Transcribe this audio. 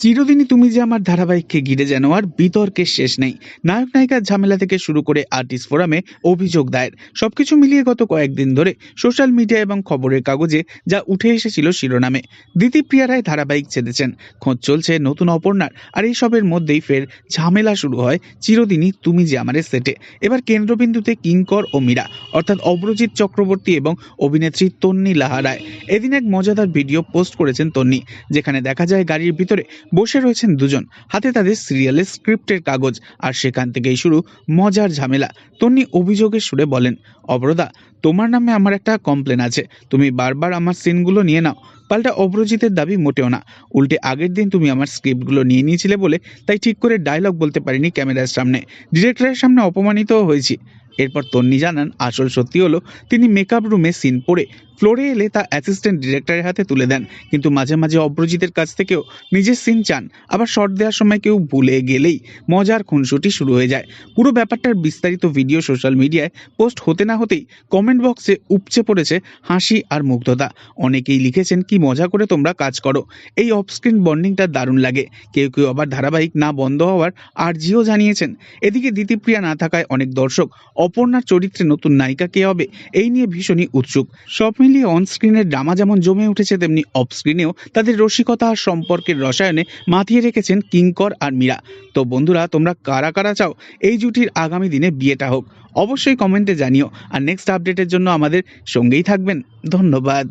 চিরদিনই তুমি যে আমার ধারাবাহিককে ঘিরে যেন আর বিতর্কের শেষ নেই। নায়ক নায়িকার ঝামেলা থেকে শুরু করে আর্টিস্ট ফোরামে অভিযোগ দায়ের। সবকিছু মিলিয়ে গত কয়েকদিন ধরে সোশ্যাল মিডিয়া এবং খবরের কাগজে যা উঠে এসেছিল শিরোনামে। দিতিপ্রিয়া রায় ধারাবাহিক ছেড়েছেন। খোঁজ চলছে নতুন অপর্ণার। আর এই সবের মধ্যেই ফের ঝামেলা শুরু হয় চিরদিনই তুমি যে আমারে সেটে এবার কেন্দ্রবিন্দুতে কিঙ্কর ও মীরা, অর্থাৎ অব্রজিৎ চক্রবর্তী এবং অভিনেত্রী তন্নি লাহা রায়। এদিন এক মজাদার ভিডিও পোস্ট করেছেন তন্নি, যেখানে দেখা যায় গাড়ির ভিতরে বসে রয়েছেন দুজন। হাতে তাদের সিরিয়ালের স্ক্রিপ্টের কাগজ। আর সেখান থেকেই শুরু মজার ঝামেলা। তন্নি অভিযোগের সুরে বলেন অবরদা তোমার নামে আমার একটা কমপ্লেন আছে। তুমি বারবার আমার সিনগুলো নিয়ে নাও। পাল্টা অব্রজিতের দাবি মোটেও না। উল্টে আগের দিন তুমি আমার স্ক্রিপ্টগুলো নিয়ে নিয়েছিলে বলে তাই ঠিক করে ডায়লগ বলতে পারিনি ক্যামেরার সামনে। ডিরেক্টরের সামনে অপমানিতও হয়েছি। এরপর তন্নি জানান, আসল সত্যি হলো, তিনি মেকআপ রুমে সিন পড়ে ফ্লোরে এলে তা অ্যাসিস্ট্যান্ট ডিরেক্টরের হাতে তুলে দেন। কিন্তু মাঝে মাঝে অব্রজিতের কাছ থেকেও নিজের সিন চান। আবার শর্ট দেওয়ার সময় কেউ ভুলে গেলেই মজার খুনসুটি শুরু হয়ে যায়। পুরো ব্যাপারটার বিস্তারিত ভিডিও সোশ্যাল মিডিয়ায় পোস্ট হতে না হতেই কমেন্ট বক্সে উপচে পড়েছে হাসি আর মুগ্ধতা। অনেকেই লিখেছেন, কি মজা করে তোমরা কাজ করো। এই অফস্ক্রিন বন্ডিংটা দারুণ লাগে। কেউ কেউ আবার ধারাবাহিক না বন্ধ হওয়ার আর্জিও জানিয়েছেন। এদিকে দিতিপ্রিয়া না থাকায় অনেক দর্শক অপর্ণার চরিত্রে নতুন নায়িকা কে হবে, এই নিয়ে ভীষণই উৎসুক। সব মিলিয়ে অনস্ক্রিনের ড্রামা যেমন জমে উঠেছে, তেমনি অফস্ক্রিনেও তাদের রসিকতা আর সম্পর্কের রসায়নে মাতিয়ে রেখেছেন কিঙ্কর আর মীরা। তো বন্ধুরা, তোমরা কারা কারা চাও, এই জুটির আগামী দিনে বিয়েটা হোক, অবশ্যই কমেন্টে জানিও। আর নেক্সট আপডেটের জন্য আমাদের সঙ্গেই থাকবেন। ধন্যবাদ।